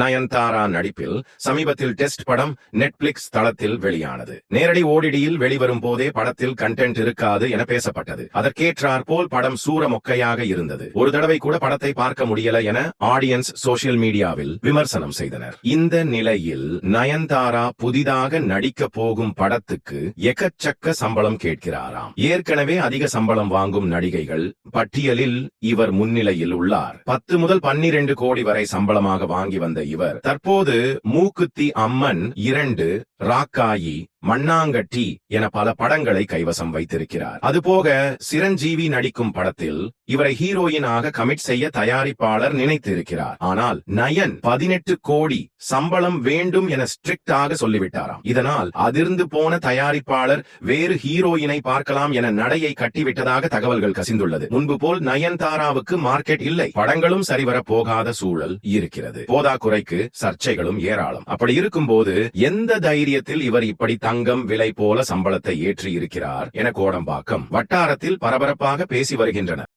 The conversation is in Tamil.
நயன்தாரா நடிப்பில் சமீபத்தில் டெஸ்ட் படம் நெட்ஃபிளிக்ஸ் தளத்தில் வெளியானது. நேரடி ஓடிடியில் வெளிவரும் போதே படத்தில் கண்டென்ட் இருக்காது என பேசப்பட்டது. அதற்கேற்றார் போல் படம் சூர மொக்கையாக இருந்தது. ஒரு தடவை கூட படத்தை பார்க்க முடியல என ஆடியன்ஸ் சோசியல் மீடியாவில் விமர்சனம் செய்தனர். இந்த நிலையில் நயன்தாரா புதிதாக நடிக்க போகும் படத்துக்கு எக்கச்சக்க சம்பளம் கேட்கிறாராம். ஏற்கனவே அதிக சம்பளம் வாங்கும் நடிகைகள் பட்டியலில் இவர் முன்னிலையில் உள்ளார். பத்து முதல் பன்னிரண்டு கோடி வரை சம்பளமாக வாங்கி வந்த இவர் தற்போது மூக்குத்தி அம்மன் இரண்டு ராக்காயி மண்ணாங்கட்டி என பல படங்களை கைவசம் வைத்திருக்கிறார். அதுபோக சிரஞ்சீவி நடிக்கும் படத்தில் இவரை ஹீரோயினாக கமிட் செய்ய தயாரிப்பாளர் நினைத்திருக்கிறார். ஆனால் நயன் பதினெட்டு கோடி சம்பளம் வேண்டும் என ஸ்ட்ரிக்டாக சொல்லிவிட்டாராம். இதனால் அதிர்ந்து போன தயாரிப்பாளர் வேறு ஹீரோயினை பார்க்கலாம் என நடையை கட்டிவிட்டதாக தகவல்கள் கசிந்துள்ளது. முன்பு போல் நயன்தாராவுக்கு மார்க்கெட் இல்லை. படங்களும் சரிவர போகாத சூழல் இருக்கிறது. போதாக்குறைக்கு சர்ச்சைகளும் ஏராளம். அப்படி இருக்கும்போது எந்த தைரியத்தில் இவர் இப்படி தங்கம் விலை போல சம்பளத்தை ஏற்றி இருக்கிறார் என கோடம்பாக்கம் வட்டாரத்தில் பரபரப்பாக பேசி வருகின்றனர்.